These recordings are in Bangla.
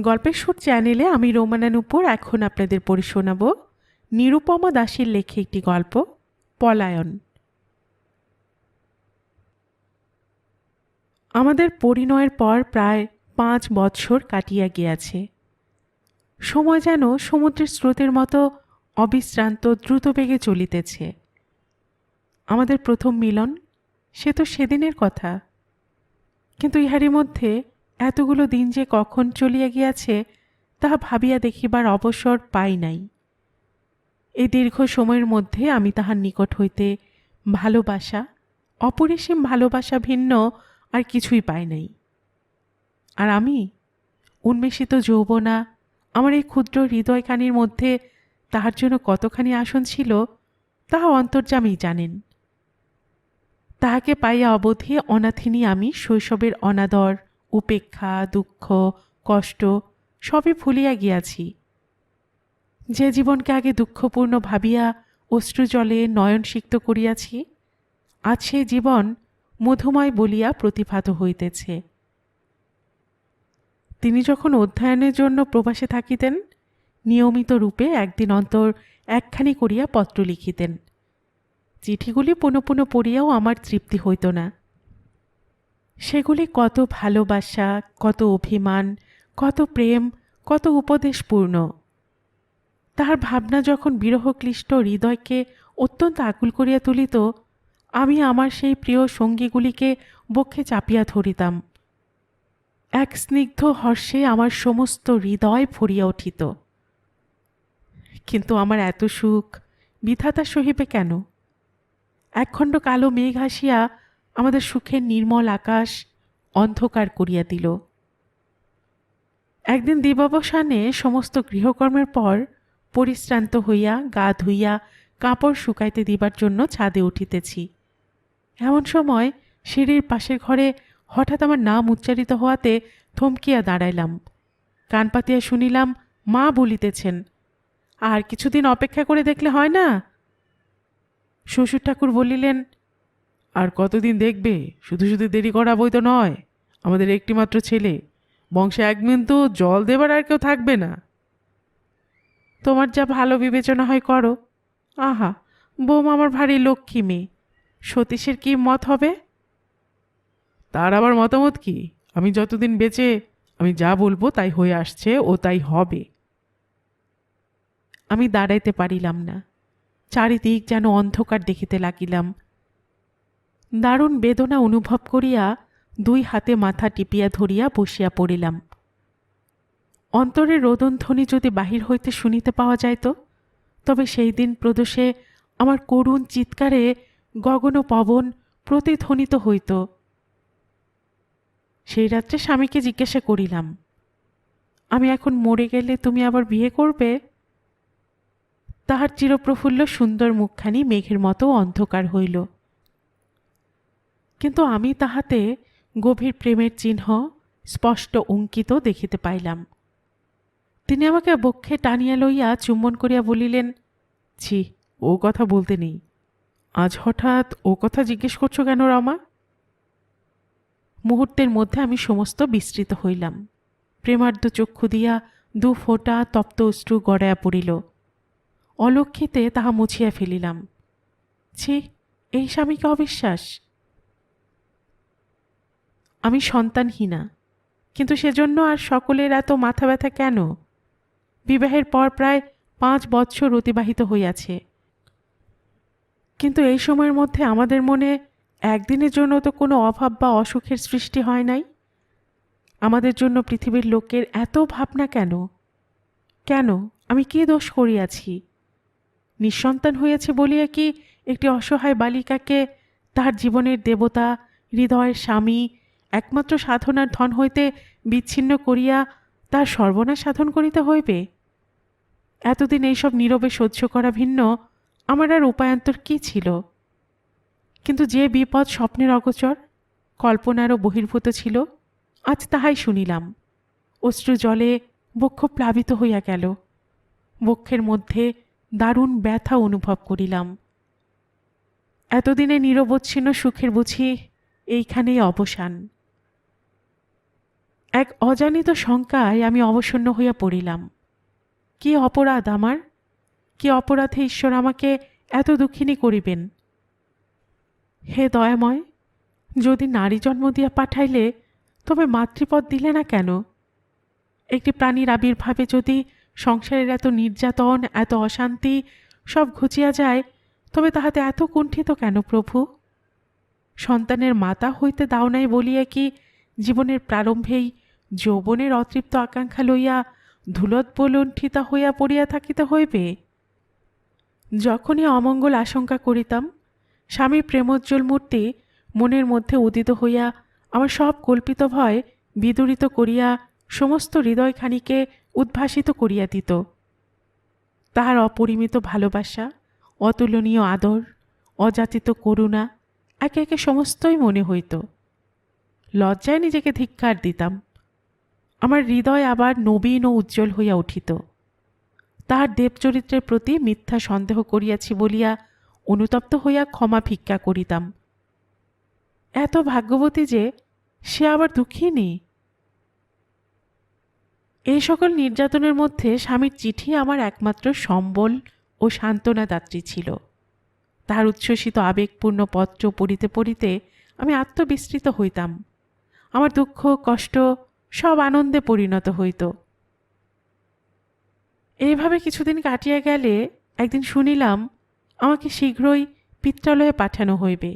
গল্পের সুর চ্যানেলে আমি রোমানানুপুর এখন আপনাদের পড়ে শোনাব নিরুপমা দাসের লেখে একটি গল্প, পলায়ন। আমাদের পরিণয়ের পর প্রায় পাঁচ বৎসর কাটিয়া গিয়াছে। সময় যেন সমুদ্রের স্রোতের মতো অবিশ্রান্ত দ্রুত বেগে চলিতেছে। আমাদের প্রথম মিলন, সে তো সেদিনের কথা। কিন্তু ইহারই মধ্যে এতগুলো দিন যে কখন চলিয়া গিয়াছে, তাহা ভাবিয়া দেখিবার অবসর পাই নাই। এই দীর্ঘ সময়ের মধ্যে আমি তাহার নিকট হইতে ভালোবাসা, অপরিসীম ভালোবাসা ভিন্ন আর কিছুই পাই নাই। আর আমি, উন্মেষিত যৌবনা, আমার এই ক্ষুদ্র হৃদয়খানির মধ্যে তাহার জন্য কতখানি আসন ছিল, তাহা অন্তর্যামী জানেন। তাহাকে পাইয়া অবধি অনাথিনী আমি শৈশবের অনাদর উপেক্ষা, দুঃখ, কষ্ট সবই ভুলিয়া গিয়াছি। যে জীবনকে আগে দুঃখপূর্ণ ভাবিয়া অশ্রুজলে নয়ন সিক্ত করিয়াছি, আজ সেই জীবন মধুময় বলিয়া প্রতিভাত হইতেছে। তিনি যখন অধ্যয়নের জন্য প্রবাসে থাকিতেন, নিয়মিত রূপে একদিন অন্তর একখানি করিয়া পত্র লিখিতেন। চিঠিগুলি পুনঃ পুনঃ পড়িয়াও আমার তৃপ্তি হইত না। সেগুলি কত ভালোবাসা, কত অভিমান, কত প্রেম, কত উপদেশপূর্ণ। তাহার ভাবনা যখন বিরহক্লিষ্ট হৃদয়কে অত্যন্ত আকুল করিয়া তুলিত, আমি আমার সেই প্রিয় সঙ্গীগুলিকে বক্ষে চাপিয়া ধরিতাম। এক স্নিগ্ধ হর্ষে আমার সমস্ত হৃদয় ভরিয়া উঠিত। কিন্তু আমার এত সুখ, বিধাতা সহিবে কেন? একখণ্ড কালো মেঘ হাসিয়া আমাদের সুখের নির্মল আকাশ অন্ধকার করিয়া দিল। একদিন দিবাবসানে সমস্ত গৃহকর্মের পর পরিশ্রান্ত হইয়া, গা ধুইয়া কাপড় শুকাইতে দিবার জন্য ছাদে উঠিতেছি। এমন সময় সিঁড়ির পাশের ঘরে হঠাৎ আমার নাম উচ্চারিত হওয়াতে থমকিয়া দাঁড়াইলাম। কান পাতিয়া শুনিলাম, মা বলিতেছেন, আর কিছুদিন অপেক্ষা করে দেখলে হয় না? শ্বশুর ঠাকুর বলিলেন আর কতদিন দেখবে? শুধু শুধু দেরি করা বই তো নয়। আমাদের একটিমাত্র ছেলে। বংশে এক তো জল দেবার আর কেউ থাকবে না। তোমার যা ভালো বিবেচনা হয় করো। আহা, বৌমা আমার ভারী লক্ষ্মী মেয়ে। সতীশের কি মত হবে? তার আবার মতামত কি? আমি যতদিন বেঁচে, আমি যা বলব তাই হয়ে আসছে ও তাই হবে। আমি দাঁড়াইতে পারিলাম না। চারিদিক যেন অন্ধকার দেখিতে লাগিলাম। দারুণ বেদনা অনুভব করিয়া দুই হাতে মাথা টিপিয়া ধরিয়া বসিয়া পড়িলাম। অন্তরের রোদনধ্বনি যদি বাহির হইতে শুনিতে পাওয়া যাইত, তবে সেই দিন প্রদোষে আমার করুণ চিৎকারে গগন পবন প্রতিধ্বনিত হইত। সেই রাত্রে স্বামীকে জিজ্ঞাসা করিলাম, আমি এখন মরে গেলে তুমি আবার বিয়ে করবে? তাহার চিরপ্রফুল্ল সুন্দর মুখখানি মেঘের মতো অন্ধকার হইল। কিন্তু আমি তাহাতে গভীর প্রেমের চিহ্ন স্পষ্ট অঙ্কিত দেখিতে পাইলাম। তিনি আমাকে বক্ষে টানিয়া লইয়া চুম্বন করিয়া বলিলেন, ছি, ও কথা বলতে নেই। আজ হঠাৎ ও কথা জিজ্ঞেস করছ কেন রমা? মুহূর্তের মধ্যে আমি সমস্ত বিস্তৃত হইলাম। প্রেমার্ধ চক্ষু দিয়া দু ফোঁটা তপ্ত অশ্রু গড়াইয়া পড়িল। অলক্ষিতে তাহা মুছিয়া ফেলিলাম। ছি, এই স্বামীকে অবিশ্বাস। আমি সন্তানহীনা। কিন্তু সেজন্য আর সকলের এত মাথা ব্যথা কেন? বিবাহের পর প্রায় পাঁচ বৎসর অতিবাহিত হইয়াছে। কিন্তু এই সময়ের মধ্যে আমাদের মনে একদিনের জন্য তো কোনো অভাব বা অসুখের সৃষ্টি হয় নাই? আমাদের জন্য পৃথিবীর লোকের এত ভাবনা কেন? কেন? আমি কি দোষ করিয়াছি? নিঃসন্তান হইয়াছে বলিয়া কি একটি অসহায় বালিকাকে তাহার জীবনের দেবতা, হৃদয়ের স্বামী একমাত্র সাধনার ধন হইতে বিচ্ছিন্ন করিয়া তার সর্বনাশ সাধন করিতে হইবে? এতদিন এইসব নীরবে সহ্য করা ভিন্ন, আমার আর উপায়ান্তর কী ছিল? কিন্তু যে বিপদ স্বপ্নের অগোচর কল্পনারও বহির্ভূত ছিল, আজ তাহাই শুনিলাম। অশ্রু জলে বক্ষ প্লাবিত হইয়া গেল। বক্ষের মধ্যে দারুণ ব্যথা অনুভব করিলাম। এতদিনে নিরবচ্ছিন্ন সুখের বুঝি এইখানেই অবসান। এক অজানিত শঙ্কায় আমি অবসন্ন হইয়া পড়িলাম। কি অপরাধ আমার? কি অপরাধে ঈশ্বর আমাকে এত দুঃখিনী করিবেন? হে দয়াময়, যদি নারী জন্ম দিয়া পাঠাইলে তবে মাতৃপদ দিলে না কেন? একটি প্রাণীর আবির্ভাবে যদি সংসারের এত নির্যাতন, এত অশান্তি সব ঘুচিয়া যায়, তবে তাহাতে এত কুণ্ঠিত কেন প্রভু? সন্তানের মাতা হইতে দাও নাই বলিয়া কি জীবনের প্রারম্ভেই যৌবনের অতৃপ্ত আকাঙ্ক্ষা লইয়া ধুলোৎবলুণ্ঠিতা হইয়া পড়িয়া থাকিতে হইবে? যখনই অমঙ্গল আশঙ্কা করিতাম স্বামীর প্রেমোজ্জ্বল মূর্তি মনের মধ্যে উদিত হইয়া আমার সব কল্পিত ভয় বিদূরিত করিয়া সমস্ত হৃদয়খানিকে উদ্ভাসিত করিয়া দিত। তাহার অপরিমিত ভালোবাসা, অতুলনীয় আদর, অযাচিত করুণা একে একে সমস্তই মনে হইত। লজ্জায় নিজেকে ধিক্কার দিতাম। আমার হৃদয় আবার নবীন ও উজ্জ্বল হইয়া উঠিত। তাহার দেবচরিত্রের প্রতি মিথ্যা সন্দেহ করিয়াছি বলিয়া অনুতপ্ত হইয়া ক্ষমা ভিক্ষা করিতাম। এত ভাগ্যবতী যে সে আবার দুঃখী দুঃখিনী এই সকল নির্যাতনের মধ্যে স্বামীর চিঠি আমার একমাত্র সম্বল ও সান্ত্বনা দাত্রী ছিল। তাহার উচ্ছ্বসিত আবেগপূর্ণ পত্র পড়িতে পড়িতে আমি আত্মবিস্তৃত হইতাম। আমার দুঃখ, কষ্ট সব আনন্দে পরিণত হইত। এইভাবে কিছুদিন কাটিয়া গেলে একদিন শুনিলাম, আমাকে শীঘ্রই পিত্রালয়ে পাঠানো হইবে।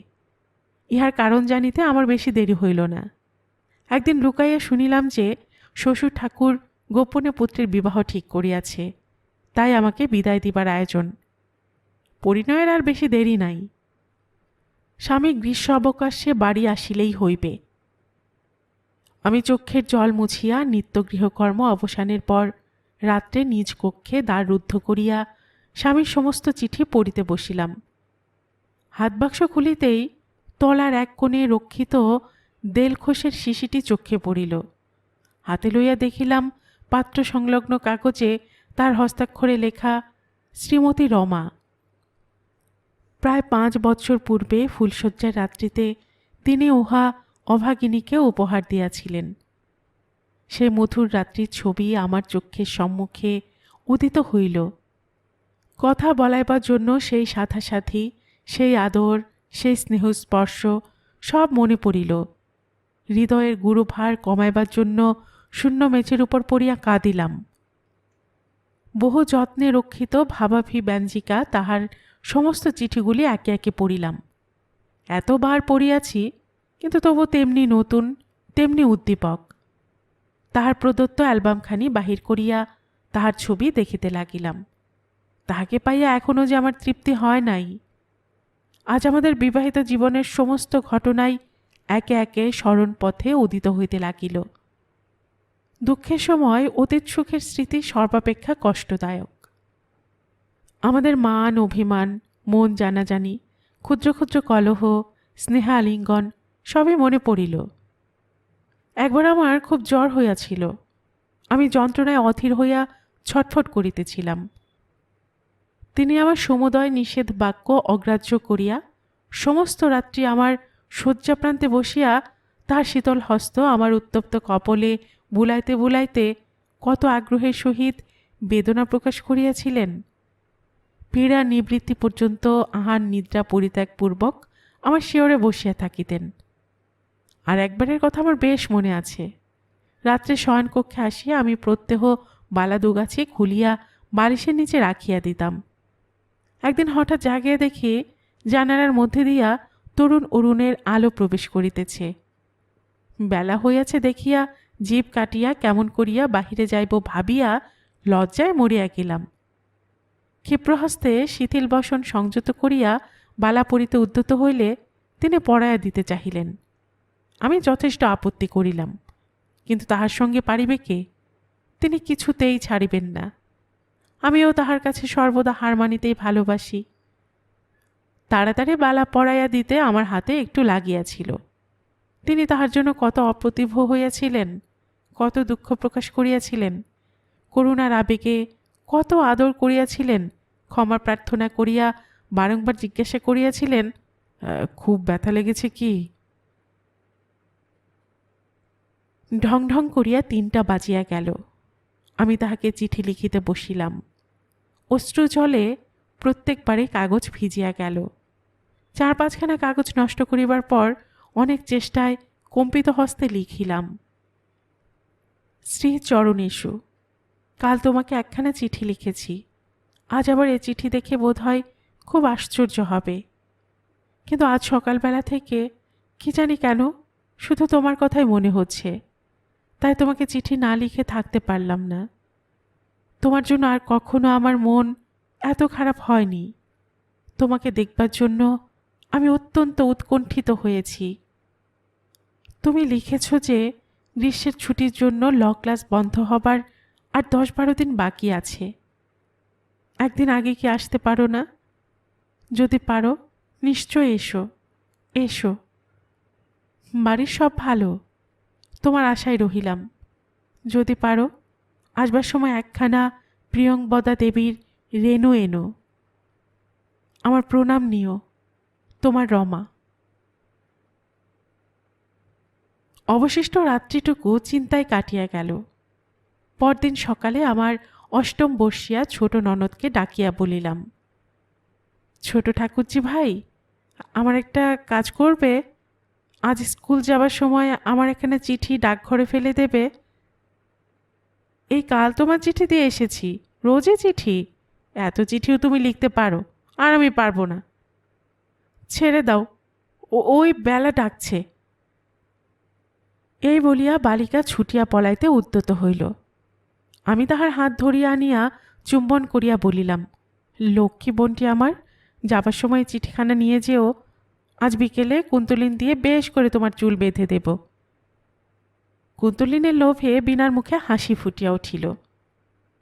ইহার কারণ জানিতে আমার বেশি দেরি হইল না। একদিন লুকাইয়া শুনিলাম যে শ্বশুর ঠাকুর গোপনে পুত্রের বিবাহ ঠিক করিয়াছে, তাই আমাকে বিদায় দিবার আয়োজন। পরিণয়ের আর বেশি দেরি নাই। স্বামী গ্রীষ্ম অবকাশে বাড়ি আসিলেই হইবে। আমি চক্ষের জল মুছিয়া নিত্য গৃহকর্ম অবসানের পর রাত্রে নিজ কক্ষে দ্বার রুদ্ধ করিয়া স্বামীর সমস্ত চিঠি পড়িতে বসিলাম। হাতবাক্স খুলিতেই তলার এক কোণে রক্ষিত দেলখোসের শিশিটি চক্ষে পড়িল। হাতে লইয়া দেখিলাম পাত্র সংলগ্ন কাগজে তার হস্তাক্ষরে লেখা, শ্রীমতী রমা। প্রায় পাঁচ বৎসর পূর্বে ফুলশয্যার রাত্রিতে তিনি উহা অভাগিনীকে উপহার দিয়াছিলেন। সে মধুর রাত্রির ছবি আমার চক্ষের সম্মুখে উদিত হইল। কথা বলাইবার জন্য সেই সাথী সেই আদর, সেই স্নেহস্পর্শ সব মনে পড়িল। হৃদয়ের গুরুভার কমাইবার জন্য শূন্য মেঝের উপর পড়িয়া কাঁদিলাম। বহু যত্নে রক্ষিত ভাবাভি ব্যঞ্জিকা তাহার সমস্ত চিঠিগুলি একে একে পড়িলাম। এতবার পড়িয়াছি কিন্তু তবু তেমনি নতুন, তেমনি উদ্দীপক। তাহার প্রদত্ত অ্যালবামখানি বাহির করিয়া তাহার ছবি দেখিতে লাগিলাম। তাহাকে পাইয়া এখনও যে আমার তৃপ্তি হয় নাই। আজ আমাদের বিবাহিত জীবনের সমস্ত ঘটনাই একে একে স্মরণ পথে উদিত হইতে লাগিল। দুঃখের সময় অতীত সুখের স্মৃতি সর্বাপেক্ষা কষ্টদায়ক। আমাদের মান, অভিমান, মন জানাজানি, ক্ষুদ্র ক্ষুদ্র কলহ স্নেহা আলিঙ্গন সবই মনে পড়িল। একবার আমার খুব জ্বর হইয়াছিল। আমি যন্ত্রণায় অধীর হইয়া ছটফট করিতেছিলাম। তিনি আমার সমুদয় নিষেধ বাক্য অগ্রাহ্য করিয়া সমস্ত রাত্রি আমার শয্যাপ্রান্তে বসিয়া তাহার শীতল হস্ত আমার উত্তপ্ত কপলে বুলাইতে বুলাইতে কত আগ্রহের সহিত বেদনা প্রকাশ করিয়াছিলেন। পীড়া নিবৃত্তি পর্যন্ত আহার নিদ্রা পরিত্যাগপূর্বক আমার শিওরে বসিয়া থাকিতেন। আর একবারের কথা আমার বেশ মনে আছে। রাত্রে শয়নকক্ষে আসিয়া আমি প্রত্যহ বালা দুগাছি খুলিয়া বালিশের নিচে রাখিয়া দিতাম। একদিন হঠাৎ জাগিয়া দেখি জানালার মধ্যে দিয়া তরুণ অরুণের আলো প্রবেশ করিতেছে। বেলা হইয়াছে দেখিয়া জীব কাটিয়া কেমন করিয়া বাহিরে যাইব ভাবিয়া লজ্জায় মরিয়া গেলাম। ক্ষিপ্রহস্তে শিথিল বসন সংযত করিয়া বালা পড়িতে উদ্যত হইলে তিনি পড়াইয়া দিতে চাহিলেন। আমি যথেষ্ট আপত্তি করিলাম, কিন্তু তাহার সঙ্গে পারিবে কে? তিনি কিছুতেই ছাড়িবেন না। আমিও তাহার কাছে সর্বদা হার মানিতেই ভালোবাসি। তাড়াতাড়ি বালা পড়াইয়া দিতে আমার হাতে একটু লাগিয়াছিল। তিনি তাহার জন্য কত অপ্রতিভ হইয়াছিলেন, কত দুঃখ প্রকাশ করিয়াছিলেন, করুণার আবেগে কত আদর করিয়াছিলেন, ক্ষমা প্রার্থনা করিয়া বারংবার জিজ্ঞাসা করিয়াছিলেন খুব ব্যথা লেগেছে কি? ঢং ঢং করিয়া তিনটা বাজিয়া গেল। আমি তাহাকে চিঠি লিখিতে বসিলাম। অশ্রু জলে প্রত্যেকবারে কাগজ ভিজিয়া গেল। চার পাঁচখানা কাগজ নষ্ট করিবার পর অনেক চেষ্টায় কম্পিত হস্তে লিখিলাম। শ্রী চরণেশু, কাল তোমাকে একখানা চিঠি লিখেছি। আজ আবার এ চিঠি দেখে বোধ হয় খুব আশ্চর্য হবে। কিন্তু আজ সকালবেলা থেকে কি জানি কেন শুধু তোমার কথাই মনে হচ্ছে। তাই তোমাকে চিঠি না লিখে থাকতে পারলাম না। তোমার জন্য আর কখনো আমার মন এত খারাপ হয়নি। তোমাকে দেখবার জন্য আমি অত্যন্ত উৎকণ্ঠিত হয়েছি। তুমি লিখেছ যে গ্রীষ্মের ছুটির জন্য ল ক্লাস বন্ধ হবার আর দশ বারো দিন বাকি আছে। একদিন আগে কি আসতে পারো না? যদি পারো নিশ্চয় এসো। এসো। বাড়ির সব ভালো। তোমার আশায় রহিলাম। যদি পারো, আসবার সময় একখানা প্রিয়ংবদা দেবীর রেনু এনো। আমার প্রণাম নিও, তোমার রমা। অবশিষ্ট রাত্রিটুকু চিন্তায় কাটিয়া গেল। পরদিন সকালে আমার অষ্টম বর্ষিয়া ছোট ননদকে ডাকিয়া বলিলাম, ছোট ঠাকুরজি ভাই, আমার একটা কাজ করবে? আজ স্কুল যাবার সময় আমার এখানে চিঠি ডাকঘরে ফেলে দেবে। এই কাল তোমার চিঠি দিয়ে এসেছি, রোজই চিঠি। এত চিঠিও তুমি লিখতে পারো, আর আমি পারব না। ছেড়ে দাও ওই বেলা ডাকছে। এই বলিয়া বালিকা ছুটিয়া পলাইতে উদ্যত হইল। আমি তাহার হাত ধরিয়া আনিয়া চুম্বন করিয়া বলিলাম, লক্ষ্মী বোনটি আমার, যাবার সময় চিঠিখানা নিয়ে যেও বিকেলে কুন্তলিন দিয়ে বেশ করে তোমার চুল বেঁধে দেব। কুন্তলিনের লোভে বিনার মুখে হাসি ফুটিয়া উঠিল।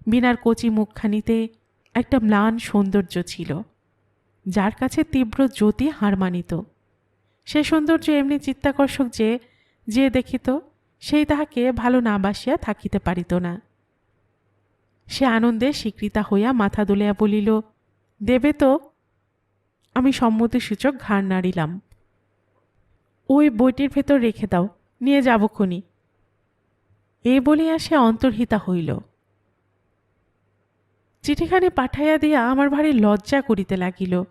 বিনার কচি মুখখানিতে একটা ম্লান সৌন্দর্য ছিল, যার কাছে তীব্র জ্যোতি হার মানিত সে সৌন্দর্য এমনি চিত্তাকর্ষক যে যে দেখিত, সেই তাহাকে ভালো না বাসিয়া থাকিতে পারিত না। সে আনন্দে স্বীকৃতা হইয়া মাথা দুলিয়া বলিল, দেবে তো আমি সম্মতিসূচক ঘাড় নাড়িলাম। ওই বইটির ভেতর রেখে দাও, নিয়ে যাব খনি। এ বলিয়া সে অন্তর্হিতা হইল। চিঠিখানি পাঠাইয়া দিয়া আমার ভারী লজ্জা করিতে লাগিল।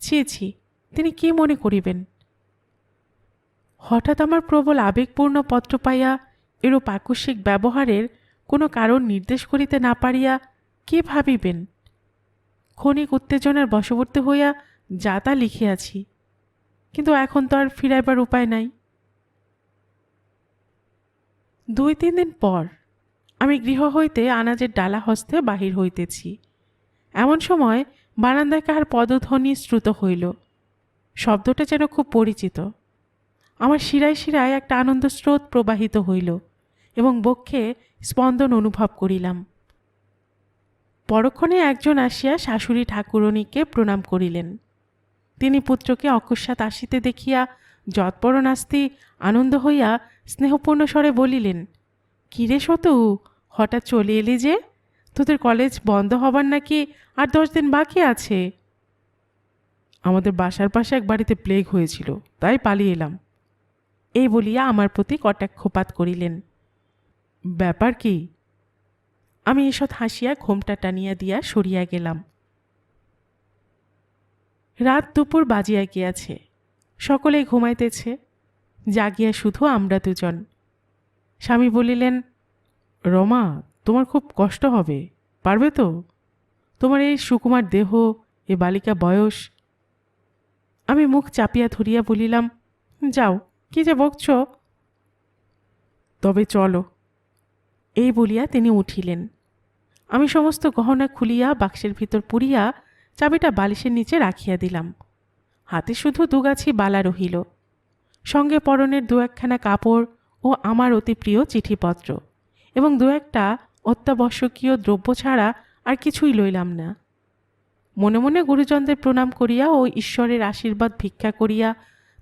ছি ছি, তিনি কি মনে করিবেন? হঠাৎ আমার প্রবল আবেগপূর্ণ পত্র পাইয়া এরূপ আকস্মিক ব্যবহারের কোনো কারণ নির্দেশ করিতে না পারিয়া কি ভাবিবেন? ক্ষণিক উত্তেজনার বশবর্তী হইয়া যা তা লিখিয়াছি কিন্তু এখন তো আর ফিরাইবার উপায় নাই। দুই, তিন দিন পর আমি গৃহ হইতে আনাজের ডালা হস্তে বাহির হইতেছি। এমন সময় বারান্দায় কাহার পদধ্বনি শ্রুত হইল। শব্দটা যেন খুব পরিচিত। আমার শিরায় শিরায় একটা আনন্দ স্রোত প্রবাহিত হইল এবং বক্ষে স্পন্দন অনুভব করিলাম। পরক্ষণে একজন আসিয়া শাশুড়ি ঠাকুরণীকে প্রণাম করিলেন। তিনি পুত্রকে অকস্মাৎ আসিতে দেখিয়া যৎপর নাস্তি আনন্দ হইয়া স্নেহপূর্ণ স্বরে বলিলেন কিরে শতু হঠাৎ চলে এলি যে? তোদের কলেজ বন্ধ হবার নাকি আর দশ দিন বাকি আছে? আমাদের বাসার পাশে এক বাড়িতে প্লেগ হয়েছিল, তাই পালিয়ে এলাম। এই বলিয়া আমার প্রতি কটাক্ষপাত করিলেন। ব্যাপার কি? আমি ঈষৎ হাসিয়া ঘোমটা টানিয়া দিয়া সরিয়া গেলাম। রাত দুপুর বাজিয়া গিয়াছে। সকলেই ঘুমাইতেছে, জাগিয়া শুধু আমরা দুজন। স্বামী বলিলেন, রমা, তোমার খুব কষ্ট হবে, পারবে তো? তোমার এই সুকুমার দেহ, এ বালিকা বয়স আমি মুখ চাপিয়া ধরিয়া বলিলাম, যাও, কি যে বকছ? তবে চলো। এই বলিয়া তিনি উঠিলেন। আমি সমস্ত গহনা খুলিয়া বাক্সের ভিতর পুরিয়া চাবিটা বালিশের নিচে রাখিয়া দিলাম। হাতে শুধু দুগাছি বালা রহিল। সঙ্গে পরনের দু একখানা কাপড় ও আমার অতি প্রিয় চিঠিপত্র এবং দু একটা অত্যাবশ্যকীয় দ্রব্য ছাড়া আর কিছুই লইলাম না। মনে মনে গুরুজনদের প্রণাম করিয়া ও ঈশ্বরের আশীর্বাদ ভিক্ষা করিয়া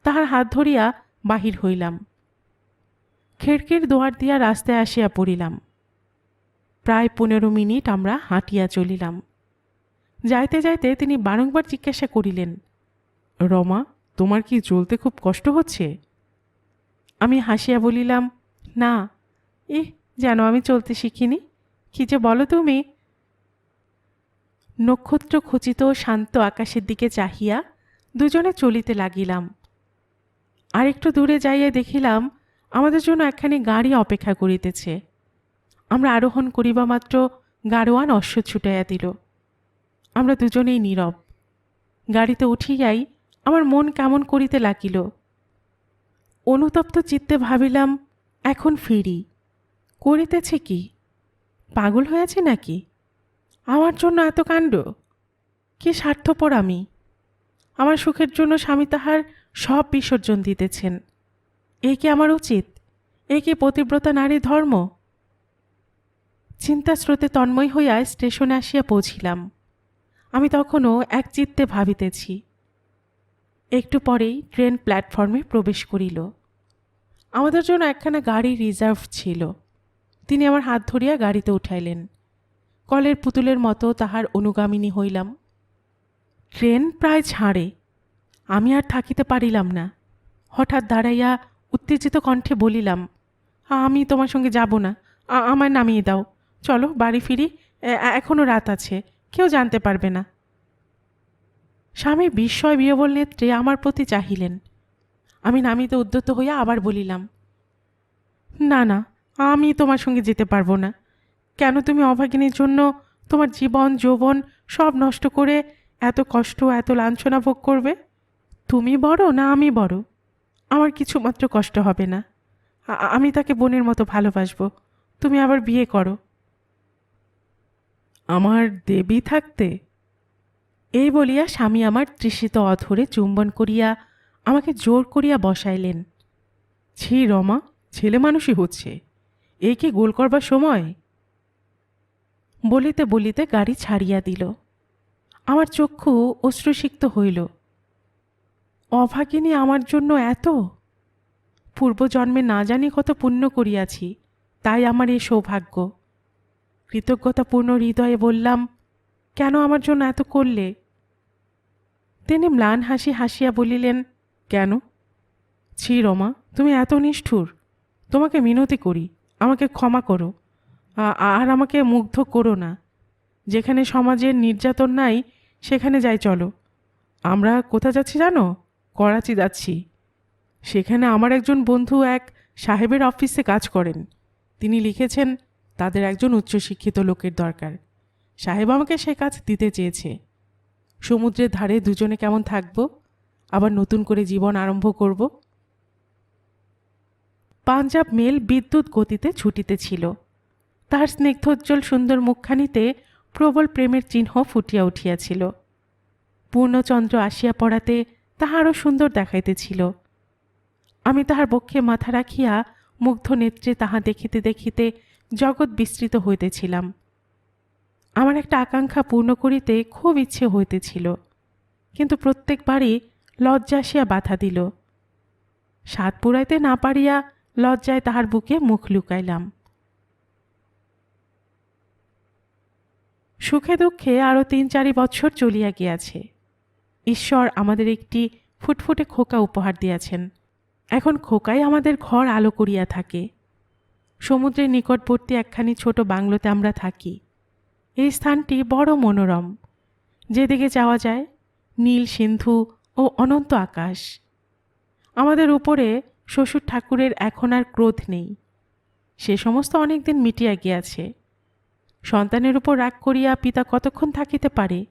তাহার হাত ধরিয়া বাহির হইলাম। খিড়কির দোয়ার দিয়া রাস্তায় আসিয়া পড়িলাম। প্রায় পনেরো মিনিট আমরা হাঁটিয়া চলিলাম। যাইতে যাইতে তিনি বারংবার জিজ্ঞাসা করিলেন, রমা, তোমার কি চলতে খুব কষ্ট হচ্ছে? আমি হাসিয়া বলিলাম, না, ইহ, যেন আমি চলতে শিখিনি। কি যে বলো তুমি? নক্ষত্র খচিত শান্ত আকাশের দিকে চাহিয়া দুজনে চলিতে লাগিলাম। আর একটু দূরে যাইয়া দেখিলাম, আমাদের জন্য একখানি গাড়ি অপেক্ষা করিতেছে। আমরা আরোহণ করিবা মাত্র গাড়োয়ান অশ্ব ছুটাইয়া দিল। আমরা দুজনেই নীরব। গাড়িতে উঠিয়াই আমার মন কেমন করিতে লাগিল। অনুতপ্ত চিত্তে ভাবিলাম, এখন ফিরি। করিতেছে কি? পাগল হয়েছে নাকি? আমার জন্য এত কাণ্ড? কি স্বার্থপর আমি? আমার সুখের জন্য স্বামী তাহার সব বিসর্জন দিতেছেন। এ কি আমার উচিত? এ কি পতিব্রতা নারী ধর্ম? চিন্তা স্রোতে তন্ময় হইয়া স্টেশনে আসিয়া পৌঁছিলাম। আমি তখনও এক চিত্তে ভাবিতেছি। একটু পরেই ট্রেন প্ল্যাটফর্মে প্রবেশ করিল। আমাদের জন্য একখানা গাড়ি রিজার্ভ ছিল। তিনি আমার হাত ধরিয়া গাড়িতে উঠাইলেন। কলের পুতুলের মতো তাহার অনুগামিনী হইলাম। ট্রেন প্রায় ছাড়ে। আমি আর থাকিতে পারিলাম না। হঠাৎ দাঁড়াইয়া উত্তেজিত কণ্ঠে বলিলাম, আমি তোমার সঙ্গে যাব না। আমায় নামিয়ে দাও। চলো, বাড়ি ফিরি। এখনও রাত আছে। কেউ জানতে পারবে না। স্বামী বিস্ময় বিয়বল নেত্রে আমার প্রতি চাহিলেন। আমি নামিতে উদ্যত হইয়া আবার বলিলাম, না না, আমি তোমার সঙ্গে যেতে পারব না। কেন তুমি অভাগিনীর জন্য তোমার জীবন, যৌবন সব নষ্ট করে এত কষ্ট, এত লাঞ্ছনা ভোগ করবে? তুমি বড় না আমি বড়? আমার কিছুমাত্র কষ্ট হবে না। আমি তাকে বোনের মতো ভালোবাসবো। তুমি আবার বিয়ে করো। আমার দেবী থাকতে? এই বলিয়া স্বামী আমার তৃষিত অধরে চুম্বন করিয়া আমাকে জোর করিয়া বসাইলেন। ছি রমা, ছেলে মানুষই হচ্ছে। এ কি গোল করবার সময়? বলিতে বলিতে গাড়ি ছাড়িয়া দিল। আমার চক্ষু অশ্রুসিক্ত হইল। অভাগিনী আমার জন্য এত? পূর্বজন্মে না জানি কত পুণ্য করিয়াছি, তাই আমার এই সৌভাগ্য। কৃতজ্ঞতাপূর্ণ হৃদয়ে বললাম, কেন আমার জন্য এত করলে? তিনি ম্লান হাসি হাসিয়া বলিলেন, কেন? ছি রমা, তুমি এত নিষ্ঠুর। তোমাকে মিনতি করি, আমাকে ক্ষমা করো। আর আমাকে মুগ্ধ করো না। যেখানে সমাজের নির্যাতন নাই, সেখানে যাই চলো। আমরা কোথা যাচ্ছি জানো? করাচি যাচ্ছি। সেখানে আমার একজন বন্ধু এক সাহেবের অফিসে কাজ করেন। তিনি লিখেছেন তাদের একজন উচ্চশিক্ষিত লোকের দরকার। সাহেব আমাকে সে কাজ দিতে চেয়েছে। সমুদ্রের ধারে দুজনে কেমন থাকব? আবার নতুন করে জীবন আরম্ভ করব? পাঞ্জাব মেল বিদ্যুৎ গতিতে ছুটিতেছিল তাহার স্নিগ্ধোজ্জ্বল সুন্দর মুখখানিতে প্রবল প্রেমের চিহ্ন ফুটিয়া উঠিয়াছিল। পূর্ণচন্দ্র আসিয়া পড়াতে তাহা আরও সুন্দর দেখাইতেছিল আমি তাহার বক্ষে মাথা রাখিয়া মুগ্ধ নেত্রে তাহা দেখিতে দেখিতে জগৎ বিস্তৃত হইতেছিলাম। আমার একটা আকাঙ্ক্ষা পূর্ণ করিতে খুব ইচ্ছে হইতেছিল, কিন্তু প্রত্যেকবারই লজ্জা আসিয়া বাধা দিল। সাত পুরাইতে না পারিয়া লজ্জায় তাহার বুকে মুখ লুকাইলাম। সুখে দুঃখে আরও তিন চারি বছর চলিয়া গিয়াছে। ঈশ্বর আমাদের একটি ফুটফুটে খোকা উপহার দিয়াছেন। এখন খোকাই আমাদের ঘর আলো করিয়া থাকে। সমুদ্রের নিকটবর্তী একখানি ছোট বাংলোতে আমরা থাকি। এই স্থানটি বড় মনোরম। যেদিকে যাওয়া যায়, নীল সিন্ধু ও অনন্ত আকাশ। আমাদের উপরে শ্বশুর ঠাকুরের এখন আর ক্রোধ নেই। সে সমস্ত অনেক দিন মিটিয়া গিয়াছে। সন্তানের উপর রাগ করিয়া পিতা কতক্ষণ থাকিতে পারে?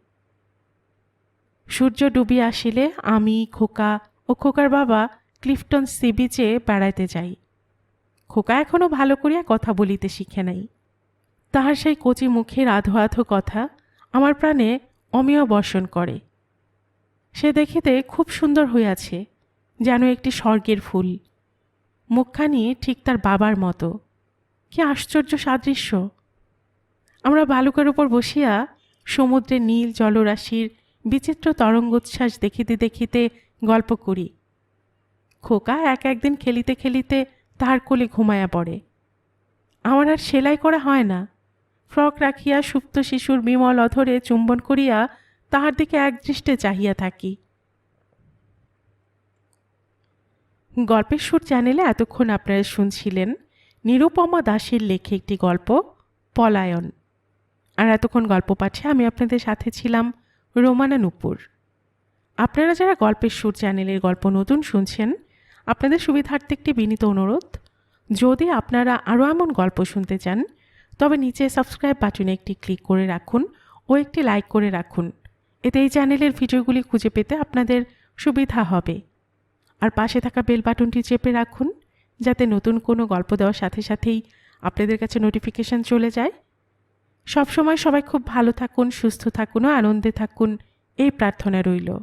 সূর্য ডুবিয়া আসিলে আমি খোকা ও খোকার বাবা ক্লিফটন সি বিচে বেড়াইতে যাই। খোকা এখনও ভালো করিয়া কথা বলিতে শিখে নাই। তাহার সেই কচি মুখের আধো আধো কথা আমার প্রাণে অমিয় বর্ষণ করে। সে দেখিতে খুব সুন্দর হইয়াছে, যেন একটি স্বর্গের ফুল। মুখখানি ঠিক তার বাবার মতো। কি আশ্চর্য সাদৃশ্য। আমরা বালুকার উপর বসিয়া সমুদ্রের নীল জলরাশির বিচিত্র তরঙ্গোচ্ছ্বাস দেখিতে দেখিতে গল্প করি। খোকা এক একদিন খেলিতে খেলিতে তাহার কোলে ঘুমায়া পড়ে। আমার আর সেলাই করা হয় না। ফ্রক রাখিয়া সুপ্ত শিশুর বিমল অধরে চুম্বন করিয়া তাহার দিকে একদৃষ্টে চাহিয়া থাকি। গল্পের সুর চ্যানেলে এতক্ষণ আপনারা শুনছিলেন নিরুপমা দাসের লেখে একটি গল্প, পলায়ন। আর এতক্ষণ গল্প পাঠে আমি আপনাদের সাথে ছিলাম রোমানা নুপুর। আপনারা যারা গল্পের সুর চ্যানেলের গল্প নতুন শুনছেন আপনাদের সুবিধার্থে একটি বিনীত অনুরোধ। যদি আপনারা আরও এমন গল্প শুনতে চান, তবে নিচে সাবস্ক্রাইব বাটনে একটি ক্লিক করে রাখুন ও একটি লাইক করে রাখুন। এতে এই চ্যানেলের ভিডিওগুলি খুঁজে পেতে আপনাদের সুবিধা হবে। আর পাশে থাকা বেল বাটনটি চেপে রাখুন, যাতে নতুন কোনো গল্প দেওয়ার সাথে সাথেই আপনাদের কাছে নোটিফিকেশন চলে যায়। সবসময় সবাই খুব ভালো থাকুন, সুস্থ থাকুন ও আনন্দে থাকুন। এই প্রার্থনা রইল।